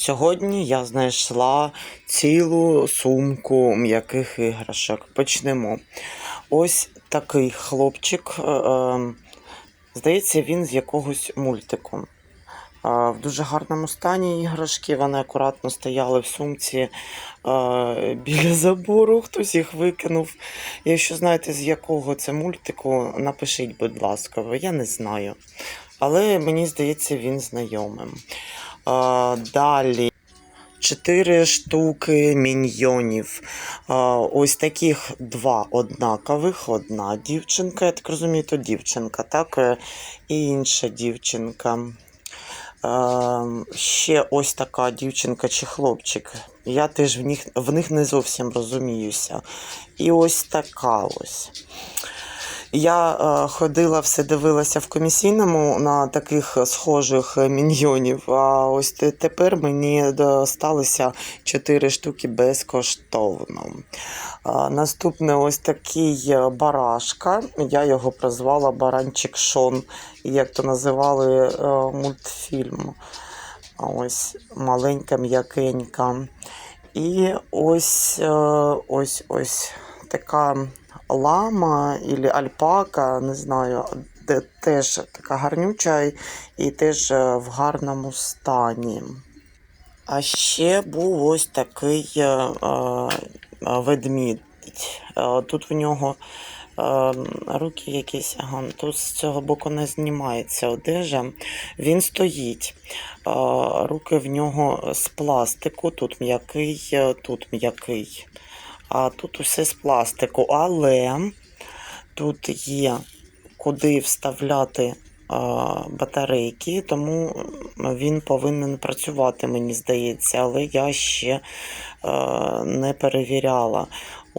Сьогодні я знайшла цілу сумку м'яких іграшок. Почнемо. Ось такий хлопчик. е, е, Здається, він з якогось мультику. Е, В дуже гарному стані іграшки. Вони акуратно стояли в сумці біля забору. Хтось їх викинув. Якщо знаєте, з якого це мультику, напишіть, будь ласка, я не знаю. Але мені здається, він знайомим. Далі. Чотири штуки міньйонів. Ось таких два однакових. Одна дівчинка, я так розумію, то дівчинка, так? Е, І інша дівчинка. Е, Ще ось така дівчинка чи хлопчик. Я теж в них, в них не зовсім розуміюся. І ось така ось. Я е, ходила, все дивилася в комісійному на таких схожих е, міньйонів. А ось тепер мені досталося 4 штуки безкоштовно. А, наступне ось такий е, барашка. Я його прозвала Баранчик Шон, як то називали е, мультфільм. Ось маленька м'якенька. І ось е, ось ось така лама або альпака, не знаю, де теж така гарнюча і- теж е, в гарному стані. А ще був ось такий е, е, ведмідь. Е, Тут в нього е, руки якісь, ага, тут з цього боку не знімається одежа. Він стоїть. Е, Руки в нього з пластику, тут м'який, тут м'який. А тут усе з пластику. Але тут є куди вставляти батарейки, тому він повинен працювати, мені здається, але я ще не перевіряла.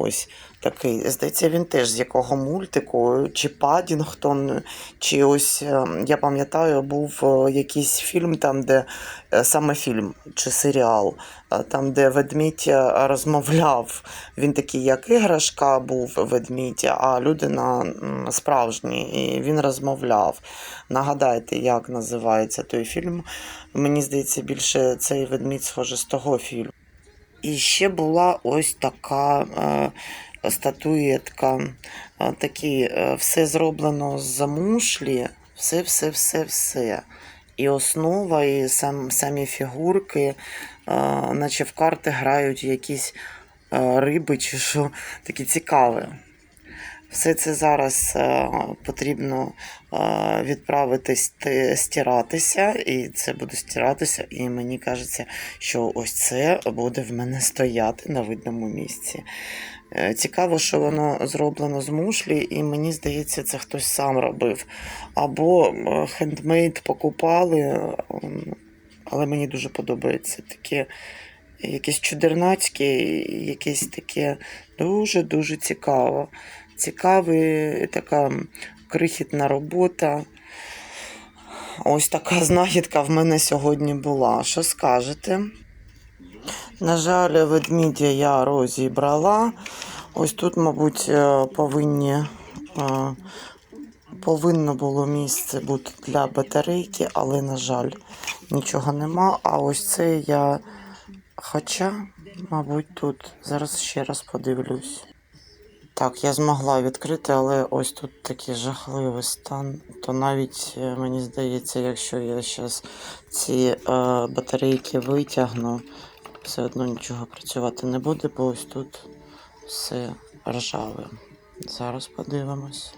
Ось такий. Здається, він теж з якого мультику, чи Падінгтон, чи ось е, я пам'ятаю, був е, якийсь фільм, там, де е, саме фільм чи серіал, там, де ведмідь розмовляв. Він такий, як іграшка, був ведмідь, а людина справжній, і він розмовляв. Нагадайте, як називається той фільм. Мені здається, більше цей ведмідь схоже з того фільму. І ще була ось така е, статуєтка. Е, такі, е, все зроблено з мушлі, все, все, все, все. І основа, і сам, самі фігурки, е, наче в карти грають якісь е, риби чи що, такі цікаві. Все це зараз е, потрібно е, відправити стиратися, і це буде стиратися, і мені кажеться, що ось це буде в мене стояти на видному місці. Е, Цікаво, що воно зроблено з мушлі, і мені здається, це хтось сам робив. Або хендмейд покупали, але мені дуже подобається таке. Якесь чудернацьке, якесь таке дуже-дуже цікаво. Цікавий, така крихітна робота. Ось така знахідка в мене сьогодні була. Що скажете? На жаль, ведмідя я розібрала. Ось тут, мабуть, е, повинні, е, повинно було місце бути для батарейки, але, на жаль, нічого нема. А ось це я. Хоча, мабуть, тут. Зараз ще раз подивлюсь. Так, я змогла відкрити, але ось тут такий жахливий стан. То навіть е, мені здається, якщо я зараз ці е, батарейки витягну, все одно нічого працювати не буде, бо ось тут все ржаве. Зараз подивимось.